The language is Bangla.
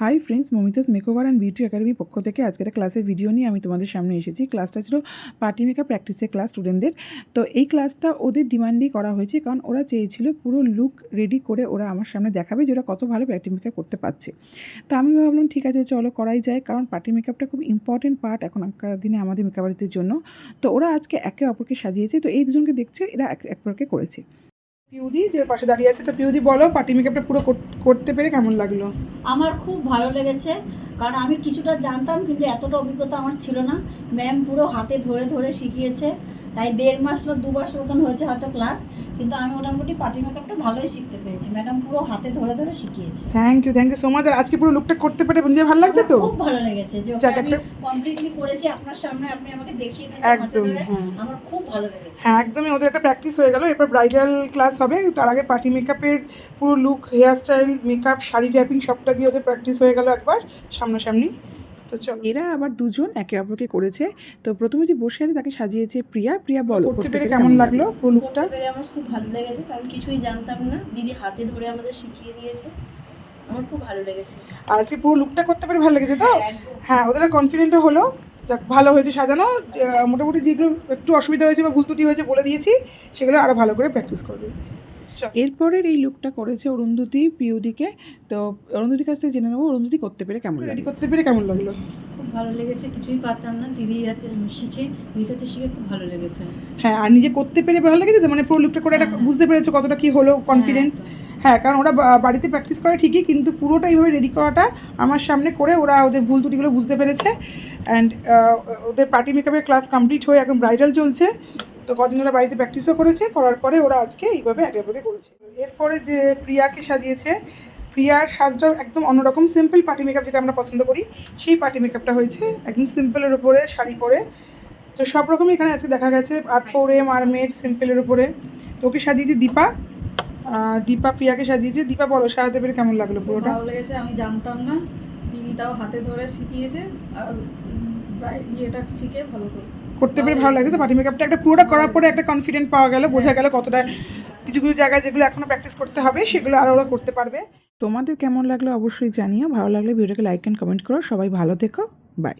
Hi friends Mamita's makeover and beauty একাডেমির পক্ষ থেকে আজকে একটা ক্লাসের ভিডিও নিয়ে আমি তোমাদের সামনে এসেছি। ক্লাসটা ছিল পার্টি মেকআপ প্র্যাকটিসের ক্লাস স্টুডেন্টদের তো এই ক্লাসটা ওদের ডিমান্ডেই করা হয়েছে কারণ ওরা চেয়েছিল পুরো লুক রেডি করে ওরা আমার সামনে দেখাবে যে ওরা কত ভালো পার্টি মেকআপ করতে পারছে। তো আমি ভাবলাম, ঠিক আছে, চলো করাই যায়। কারণ পার্টি মেকআপটা খুব ইম্পর্টেন্ট পার্ট এখনকার দিনে আমাদের মেকআপ জন্য। তো ওরা আজকে একে অপরকে সাজিয়েছে। তো এই দুজনকে দেখছে, এরা এক অপরকে করেছে। পিউদি, যে পাশে দাঁড়িয়ে আছে, তো পিউদি বলো পার্টি মেকআপটা পুরো করতে পেরে কেমন লাগল? আমার খুব ভালো লেগেছে, কারণ আমি কিছুটা জানতাম, কিন্তু এতটা অভিজ্ঞতা আমার ছিল না। ম্যাম পুরো হাতে ধরে ধরে শিখিয়েছে। তাই দেড় মাস বা দু মাস মতন হয়েছে হয়তো ক্লাস কিন্তু আমি মোটামুটি পার্টি মেকআপটা ভালোই শিখতে পেরেছি। ম্যাডাম পুরো হাতে ধরে ধরে শিখিয়েছে। Thank you thank you so much আর আজকে পুরো লুকটা করতে পেরে নিজে ভালো লাগছে তো? খুব ভালো লেগেছে যে আমি কমপ্লিটলি করেছি আপনার সামনে আপনি আমাকে দেখিয়ে দিয়েছেন একদম হ্যাঁ। আমার খুব ভালো লেগেছে। হ্যাঁ একদমই ওদের একটা প্র্যাকটিস হয়ে গেল। এরপর ব্রাইডাল ক্লাস হবে। তার আগে পার্টি মেকআপের পুরো look hair style makeup sari tapping সবটা দিয়ে ওদের প্র্যাকটিস হয়ে গেল একবার সামনাসামনি। তো চলো। এরা আবার দুজন একে অপরকে করেছে। তো প্রথমে যে বসে আছে তাকে সাজিয়েছে প্রিয়া। প্রিয়া বলো করতে পেরে কেমন লাগল পুরো লুকটা পেরে আমার খুব ভালো লেগেছে কারণ কিছুই জানতাম না। দিদি হাতে ধরে আমাদের শিখিয়ে দিয়েছে। আমার খুব ভালো লেগেছে। আর যে পুরো লুকটা করতে পেরে ভালো লেগেছে তো? হ্যাঁ। হ্যাঁ ওদের কনফিডেন্টও হলো। যাক ভালো হয়েছে সাজানো। মোটামুটি যেগুলো একটু অসুবিধা হয়েছে বা ভুল ত্রুটি হয়েছে বলে দিয়েছি সেগুলো আরও ভালো করে প্র্যাকটিস করবে। এরপরের এই লুকটা করেছে অরুন্ধতি পিউদিকে তো অরুন্ধতির কাছ থেকে জেনে নেব অরুন্ধতি করতে পেরে কেমন রেডি করতে পেরে কেমন লাগল? খুব ভালো লেগেছে কিছুই পারতাম না। দিদির হাতে শিখে দিদির কাছে শিখে খুব ভালো লেগেছে। হ্যাঁ আর নিজে করতে পেরে ভালো লেগেছে তো? মানে পুরো লুকটা করে একটা হ্যাঁ। বুঝতে পেরেছ কতটা কি হলো কনফিডেন্স হ্যাঁ। কারণ ওরা বাড়িতে প্র্যাকটিস করে ঠিকই কিন্তু পুরোটা এইভাবে রেডি করাটা আমার সামনে করে ওরা ওদের ভুল ত্রুটিগুলো বুঝতে পেরেছে। অ্যান্ড ওদের পার্টি মেকআপের ক্লাস কমপ্লিট হয়ে এখন ব্রাইডাল চলছে। তো কদিন ওরা বাড়িতে প্র্যাকটিসও করেছে করার পরে ওরা আজকে এইভাবে একে অপরকে করেছে। এরপরে যে প্রিয়াকে সাজিয়েছে প্রিয়ার সাজটা একদম অন্যরকম সিম্পল পার্টি মেকআপ যেটা আমরা পছন্দ করি সেই পার্টি মেকআপটা হয়েছে একদম সিম্পলের উপরে শাড়ি পরে। তো সব রকমই এখানে আজকে দেখা গেছে আর পরে মারমেড সিম্পলের উপরে। তো ওকে সাজিয়েছে দীপা। দীপা প্রিয়াকে সাজিয়েছে। দীপা বলো সাজাতে পেরে কেমন লাগল পুরোটা? ভালো লেগেছে আমি জানতাম না। দিদি তাও হাতে ধরে শিখিয়েছে আর ইয়েটা শিখে ভালো করে। করতে পেরে ভালো লাগছে। তো পার্টি মেকআপটা একটা পুরোটা করার পরে একটা কনফিডেন্ট পাওয়া গেল, বোঝা গেল কতটা কিছু কিছু জায়গায় যেগুলো এখনও প্র্যাকটিস করতে হবে, সেগুলো আরও ওরা করতে পারবে। তোমাদের কেমন লাগল অবশ্যই জানিও, ভালো লাগলে ভিডিওটাকে লাইক অ্যান্ড কমেন্ট করো। সবাই ভালো থেকো। বাই